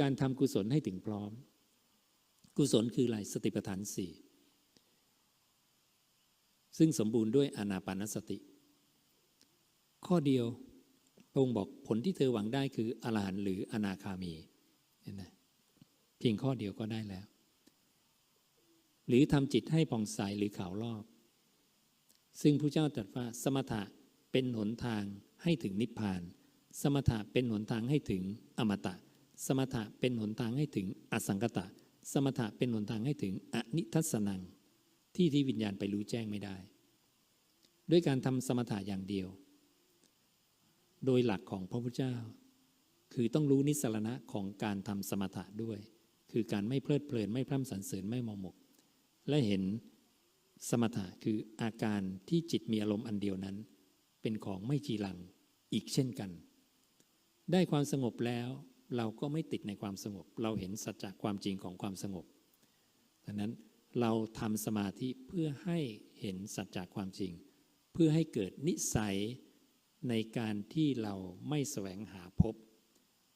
การทำกุศลให้ถึงพร้อม กุศลคืออะไรสติปัฏฐานสี่ซึ่งสมบูรณ์ด้วยอนาปานสติ ข้อเดียวพระองค์บอกผลที่เธอหวังได้คืออรหันต์หรืออนาคามีเห็นไหมเพียงข้อเดียวก็ได้แล้ว หรือทำจิตให้ผ่องใสหรือขาวรอบ ซึ่งพระเจ้าตรัสว่าสมถะเป็นหนทางให้ถึงนิพพาน สมถะเป็นหนทางให้ถึงอมตะ สมถะเป็นหนทางให้ถึงอสังกตะ สมถะเป็นหนทางให้ถึงอนิทัศนัง ที่ที่วิญญาณไปรู้แจ้งไม่ได้ ด้วยการทำสมถะอย่างเดียว โดยหลักของพระพุทธเจ้า คือต้องรู้นิสรณะของการทำสมถะด้วย คือการไม่เพลิดเพลินไม่พร่ำสรรเสริญไม่มองหมก และเห็นสมถะคืออาการที่จิตมีอารมณ์อันเดียวนั้น เป็นของไม่จีรังอีกเช่นกัน ได้ความสงบแล้ว เราก็ไม่ติดในความสงบ เราเห็นสัจจะความจริงของความสงบดังนั้นเราทำสมาธิเพื่อให้เห็นสัจจะความจริง เพื่อให้เกิดนิสัยในการที่เราไม่แสวงหาพบ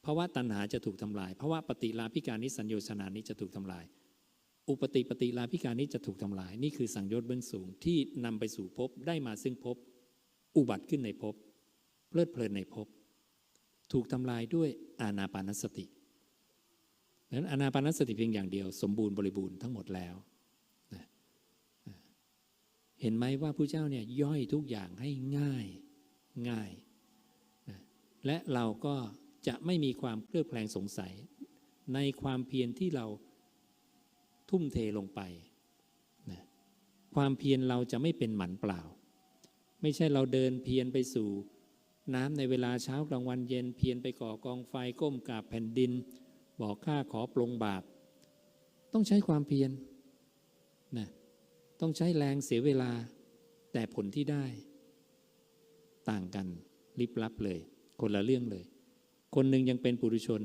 เพราะว่าตัณหาจะถูกทำลายเพราะว่าปฏิลาภิการนิสัญโยชนานี้จะถูกทำลาย อุปติปฏิลาภิการนี้จะถูกทำลาย นี่คือสังโยชน์เบื้องสูงที่นำไปสู่ภพได้มาซึ่งภพอุบัติขึ้นในภพเพลิดเพลินในภพ ถูกทำลายด้วยอานาปานสติดังนั้นอานาปานสติเพียงอย่างเดียว สมบูรณ์บริบูรณ์ทั้งหมดแล้วนะเห็นไหมว่าผู้เจ้าเนี่ยย่อยทุกอย่างให้ง่ายง่ายนะและเราก็จะไม่มีความเคลือบแคลงสงสัย ในความเพียรที่เราทุ่มเทลงไปนะความเพียรเราจะไม่เป็นหมันเปล่า ไม่ใช่เราเดินเพียรไปสู่ น้ำในเวลาเช้ากลางวันเย็นเพียรไปก่อกองไฟก้มกราบแผ่นดิน บอกข้าขอปลงบาป ต้องใช้ความเพียรนะต้องใช้แรงเสียเวลา แต่ผลที่ได้ ต่างกันลิบลับเลย คนละเรื่องเลย คนหนึ่งยังเป็นปุถุชน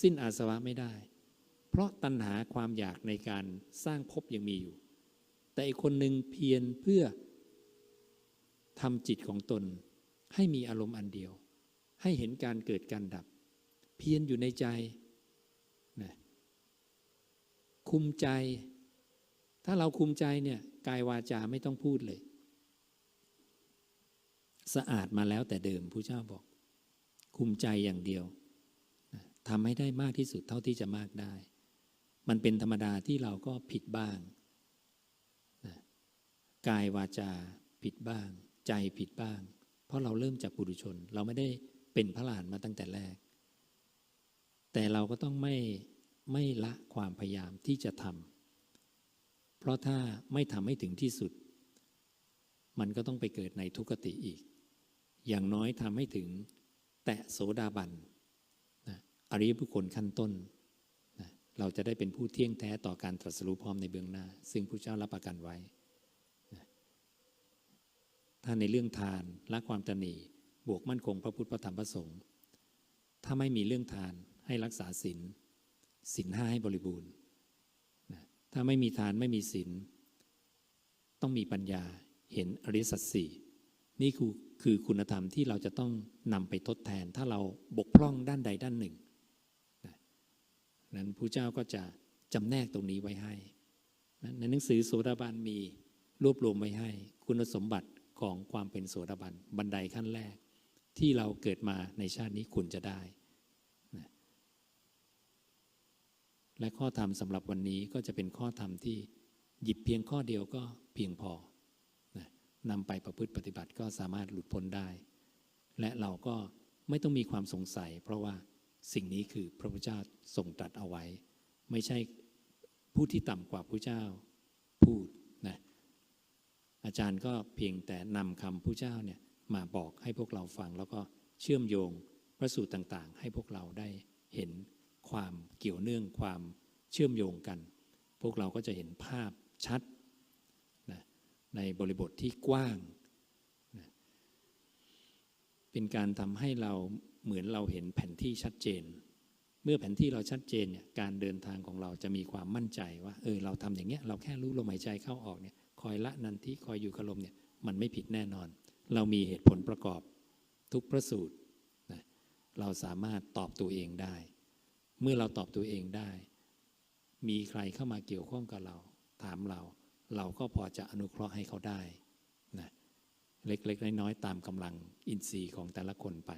สิ้นอาสวะไม่ได้ เพราะตัณหาความอยากในการสร้างภพยังมีอยู่ แต่อีกคนหนึ่งเพียรเพื่อทำจิตของตน ให้มีอารมณ์อันเดียว ให้เห็นการเกิดการดับ เพียรอยู่ในใจนะคุมใจ ถ้าเราคุมใจเนี่ยกายวาจาไม่ต้องพูดเลย สะอาดมาแล้วแต่เดิมผู้เจ้าบอก คุมใจอย่างเดียวทำให้ได้มากที่สุดเท่าที่จะมากได้ มันเป็นธรรมดาที่เราก็ผิดบ้างกายวาจาผิดบ้าง ใจผิดบ้าง ราะเราเริ่มจากปุถุชน เราไม่ได้เป็นพระหลานมาตั้งแต่แรก แต่เราก็ต้องไม่ไม่ละความพยายามที่จะทำเพราะถ้าไม่ทำให้ถึงที่สุด มันก็ต้องไปเกิดในทุกติอีก อย่างน้อยทำให้ถึงแตะโสดาบันนะอริยบุคคลขั้นต้นนะเราจะได้เป็นผู้เที่ยงแท้ต่อการตรัสรู้พร้อมในเบื้องหน้า ซึ่งพระเจ้ารับประกันไว้ ถ้าในเรื่องทานละความตนีบวกมั่นคงพระพุทธพระธรรมพระสงฆ์ถ้าไม่มีเรื่องทานให้รักษาศีลศีลห้าให้บริบูรณ์นะถ้าไม่มีทานไม่มีศีลต้องมีปัญญาเห็นอริสัจสี่นี่คือคือคุณธรรมที่เราจะต้องนำไปทดแทน ถ้าเราบกพร่องด้านใดด้านหนึ่งนะนั้นพระเจ้าก็จะจำแนกตรงนี้ไว้ให้นะในหนังสือโสดาบันมีรวบรวมไว้ให้ คุณสมบัติ ของความเป็นโสดาบันบันไดขั้นแรก ที่เราเกิดมาในชาตินี้คุณจะได้นะและข้อธรรมสำหรับวันนี้ก็จะเป็นข้อธรรมที่หยิบเพียงข้อเดียวก็เพียงพอนะนำไปประพฤติปฏิบัติก็สามารถหลุดพ้นได้ และเราก็ไม่ต้องมีความสงสัย เพราะว่าสิ่งนี้คือพระพุทธเจ้าทรงตรัสเอาไว้ ไม่ใช่ผู้ที่ต่ำกว่าพระเจ้าพูด อาจารย์ก็เพียงแต่นำคำพระเจ้าเนี่ยมาบอกให้พวกเราฟัง แล้วก็เชื่อมโยงพระสูตรต่างๆ ให้พวกเราได้เห็นความเกี่ยวเนื่องความเชื่อมโยงกัน พวกเราก็จะเห็นภาพชัดนะในบริบทที่กว้างนะเป็นการทำให้เราเหมือนเราเห็นแผนที่ชัดเจน เมื่อแผนที่เราชัดเจนเนี่ยการเดินทางของเราจะมีความมั่นใจว่าเออเราทำอย่างเงี้ยเราแค่รู้ลมหายใจเข้าออกเนี่ย คอยละนันทีคอยอยู่กับลมเนี่ยมันไม่ผิดแน่นอน เรามีเหตุผลประกอบทุกพระสูตรนะเราสามารถตอบตัวเองได้ เมื่อเราตอบตัวเองได้ มีใครเข้ามาเกี่ยวข้องกับเรา ถามเรา เราก็พอจะอนุเคราะห์ให้เขาได้นะเล็กๆน้อยๆตามกำลังอินทรีย์ของแต่ละคนไป